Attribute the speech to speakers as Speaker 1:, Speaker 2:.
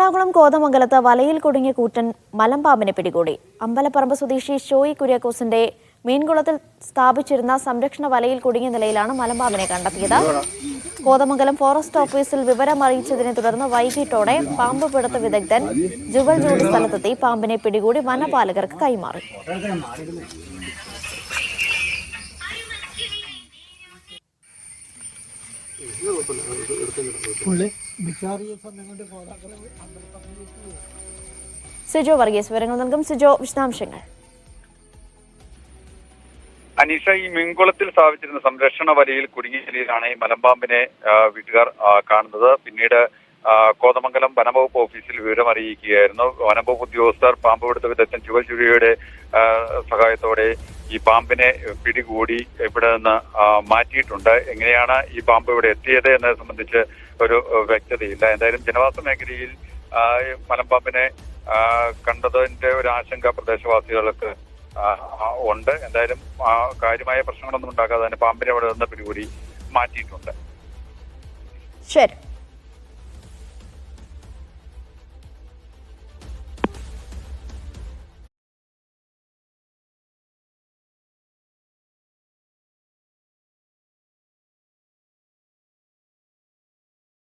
Speaker 1: എറണാകുളം കോതമംഗലത്ത് വലയിൽ കുടുങ്ങിയ കൂറ്റൻ മലമ്പാമ്പിനെ പിടികൂടി. അമ്പലപ്പറമ്പ് സ്വദേശി ഷോയി കുര്യാക്കോസിന്റെ മീൻകുളത്തിൽ സ്ഥാപിച്ചിരുന്ന സംരക്ഷണ വലയിൽ കുടുങ്ങിയ നിലയിലാണ് മലമ്പാമ്പിനെ കണ്ടെത്തിയത്. കോതമംഗലം ഫോറസ്റ്റ് ഓഫീസിൽ വിവരം അറിയിച്ചതിനെ തുടർന്ന് വൈകിട്ടോടെ പാമ്പ് പിടുത്ത വിദഗ്ധൻ ജുവൽ ജോഡി സ്ഥലത്തെത്തി പാമ്പിനെ പിടികൂടി വനപാലകർക്ക് കൈമാറി. സിജോ വർഗീസ് വിവരങ്ങൾ നൽകും സിജോ വിശദാംശങ്ങൾ.
Speaker 2: അനീഷ ഈ മീൻകുളത്തിൽ സ്ഥാപിച്ചിരുന്ന സംരക്ഷണ വലയിൽ കുടുങ്ങിയ നിലയിലാണ് ഈ മലമ്പാമ്പിനെ വീട്ടുകാർ കാണുന്നത്. പിന്നീട് കോതമംഗലം വനംവകുപ്പ് ഓഫീസിൽ വിവരം അറിയിക്കുകയായിരുന്നു വനംവകുപ്പ് ഉദ്യോഗസ്ഥർ പാമ്പ് പിടുത്ത വിദഗ്ധൻ ജുവൽ സഹായത്തോടെ ഈ പാമ്പിനെ പിടികൂടി ഇവിടെ നിന്ന് മാറ്റിയിട്ടുണ്ട്. എങ്ങനെയാണ് ഈ പാമ്പ് ഇവിടെ എത്തിയത് എന്നത് സംബന്ധിച്ച് ഒരു വ്യക്തതയില്ല. എന്തായാലും ജനവാസ മേഖലയിൽ മലമ്പാമ്പിനെ കണ്ടതിന്റെ ഒരു ആശങ്ക പ്രദേശവാസികൾക്ക് ഉണ്ട്. എന്തായാലും കാര്യമായ പ്രശ്നങ്ങളൊന്നും ഉണ്ടാക്കാതെ തന്നെ പാമ്പിനെ ഇവിടെ നിന്ന് പിടികൂടി മാറ്റിയിട്ടുണ്ട്.
Speaker 1: ശരി.